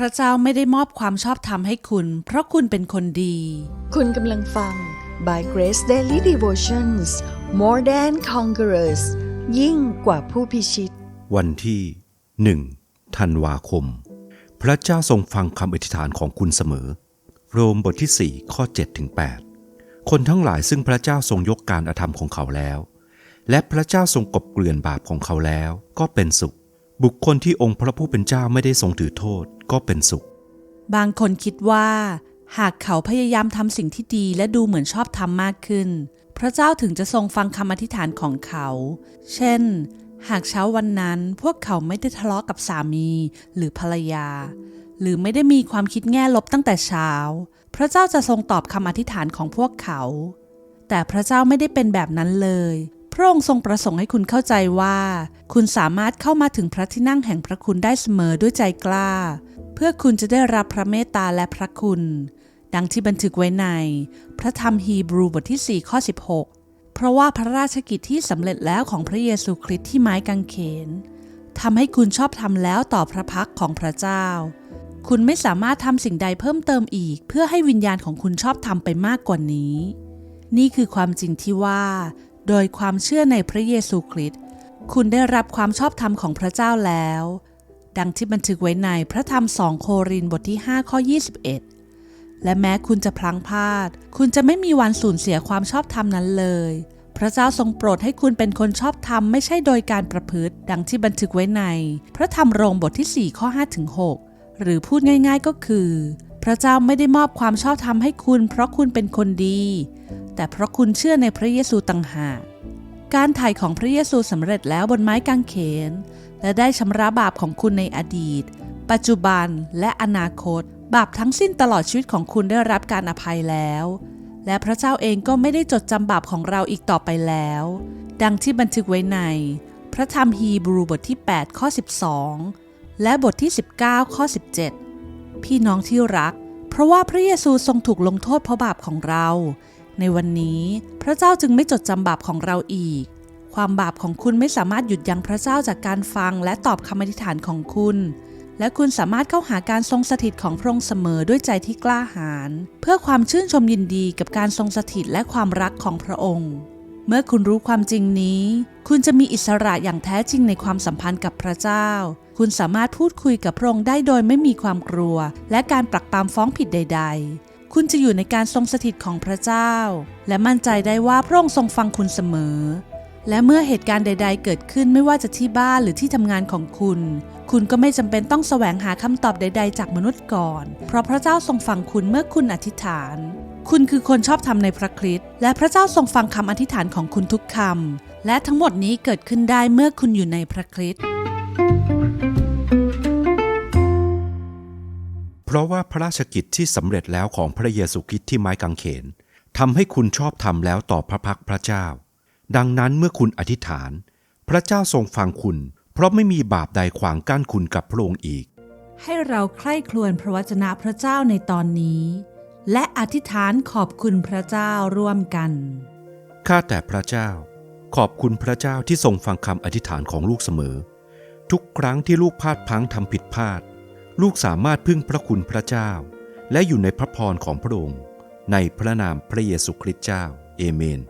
พระเจ้าไม่ได้มอบความชอบธรรมให้คุณ เพราะคุณเป็นคนดี คุณกำลังฟัง By Grace Daily Devotions More Than Conquerors ยิ่งกว่าผู้พิชิต วันที่หนึ่งธันวาคม พระเจ้าทรงฟังคำอธิษฐานของคุณเสมอ โรมบทที่ 4 ข้อ7ถึง8คนทั้งหลายซึ่งพระเจ้าทรงยกการอธรรมของเขาแล้ว และพระเจ้าทรงกลบเกลื่อนบาปของเขาแล้ว ก็เป็นสุข บุคคลที่องค์พระผู้เป็นเจ้าไม่ได้ทรงถือโทษ ก็เป็นสุข บางคนคิดว่า หากเขาพยายามทำสิ่งที่ดีและดูเหมือนชอบทำมากขึ้น พระเจ้าถึงจะทรงฟังคำอธิษฐานของเขา เช่น หากเช้าวันนั้นพวกเขาไม่ได้ทะเลาะกับสามีหรือภรรยา หรือไม่ได้มีความคิดแง่ลบตั้งแต่เช้า พระเจ้าจะทรงตอบคำอธิษฐานของพวกเขา แต่พระเจ้าไม่ได้เป็นแบบนั้นเลยพระองค์ทรงประสงค์ให้คุณเข้าใจว่า คุณสามารถเข้ามาถึงพระที่นั่งแห่งพระคุณได้เสมอด้วยใจกล้า เพื่อคุณจะได้รับพระเมตตาและพระคุณ ดังที่บันทึกไว้ใน พระธรรมฮีบรูบทที่ 4 ข้อ 16 เพราะว่าพระราชกิจที่สำเร็จแล้วของพระเยซูคริสต์ที่ไม้กางเขนทำให้คุณชอบทำแล้วต่อพระพักของพระเจ้า คุณไม่สามารถทำสิ่งใดเพิ่มเติมอีก เพื่อให้วิญญาณของคุณชอบทำไปมากกว่านี้ นี่คือความจริงที่ว่า โดยความเชื่อในพระเยซูคริสต์คุณได้รับความชอบธรรมของพระเจ้าแล้ว ดังที่บันทึกไว้ในพระธรรมสองโครินธ์บทที่ 5 ข้อ 21 และแม้คุณจะพลังพลาด คุณจะไม่มีวันสูญเสียความชอบธรรมนั้นเลย พระเจ้าทรงโปรดให้คุณเป็นคนชอบธรรมไม่ใช่โดยการประพฤติ ดังที่บันทึกไว้ใน พระธรรมโรงบทที่ 4 ข้อ5ถึง6หรือพูดง่าย ๆก็คือ พระเจ้าไม่ได้มอบความชอบธรรมให้คุณ เพราะคุณเป็นคนดี แต่เพราะคุณเชื่อในพระเยซูต่างหาก การไถ่ของพระเยซูสำเร็จแล้วบนไม้กางเขน และได้ชำระบาปของคุณในอดีต ปัจจุบันและอนาคต บาปทั้งสิ้นตลอดชีวิตของคุณได้รับการอภัยแล้ว และพระเจ้าเองก็ไม่ได้จดจำบาปของเราอีกต่อไปแล้ว ดังที่บันทึกไว้ใน พระธรรมฮีบรูบทที่ 8 ข้อ 12 และบทที่ 19 ข้อ 17 พี่น้องที่รัก เพราะว่าพระเยซูทรงถูกลงโทษเพราะบาปของเรา ในวันนี้พระเจ้าจึงไม่จดจำบาปของเราอีก ความบาปของคุณไม่สามารถหยุดยั้งพระเจ้าจากการฟังและตอบคำอธิษฐานของคุณ และคุณสามารถเข้าหาการทรงสถิตของพระองค์เสมอด้วยใจที่กล้าหาญเพื่อความชื่นชมยินดีกับการทรงสถิตและความรักของพระองค์ เมื่อคุณรู้ความจริงนี้ คุณจะมีอิสระอย่างแท้จริงในความสัมพันธ์กับพระเจ้า คุณสามารถพูดคุยกับพระองค์ได้โดยไม่มีความกลัว และการปรักปรามฟ้องผิดใด ๆ คุณจะอยู่ในการทรงสถิตของพระเจ้า และมั่นใจได้ว่าพระองค์ทรงฟังคุณเสมอ และเมื่อเหตุการณ์ใด ๆ เกิดขึ้นไม่ว่าจะที่บ้านหรือที่ทำงานของคุณ คุณก็ไม่จำเป็นต้องแสวงหาคำตอบใด ๆ จากมนุษย์ก่อน เพราะพระเจ้าทรงฟังคุณเมื่อคุณอธิษฐาน คุณคือคนชอบธรรมในพระคริสต์และพระเจ้าทรงฟังคำอธิษฐานของคุณทุกคำและทั้งหมดนี้เกิดขึ้นได้เมื่อคุณอยู่ในพระคริสต์ เพราะว่าพระราชกิจที่สำเร็จแล้วของพระเยซูคริสต์ที่ไม้กางเขนทำให้คุณชอบธรรมแล้วต่อพระพักตร์พระเจ้า ดังนั้นเมื่อคุณอธิษฐาน พระเจ้าทรงฟังคุณ เพราะไม่มีบาปใดขวางกั้นคุณกับพระองค์อีก ให้เราใคร่ครวญพระวจนะพระเจ้าในตอนนี้ และอธิษฐานขอบคุณพระเจ้าร่วมกัน ข้าแต่พระเจ้า ขอบคุณพระเจ้าที่ทรงฟังคำอธิษฐานของลูกเสมอ ทุกครั้งที่ลูกพลาดพลั้งทำผิดพลาด ลูกสามารถพึ่งพระคุณพระเจ้า และอยู่ในพระพรของพระองค์ในพระนามพระเยซูคริสต์เจ้า เอเมน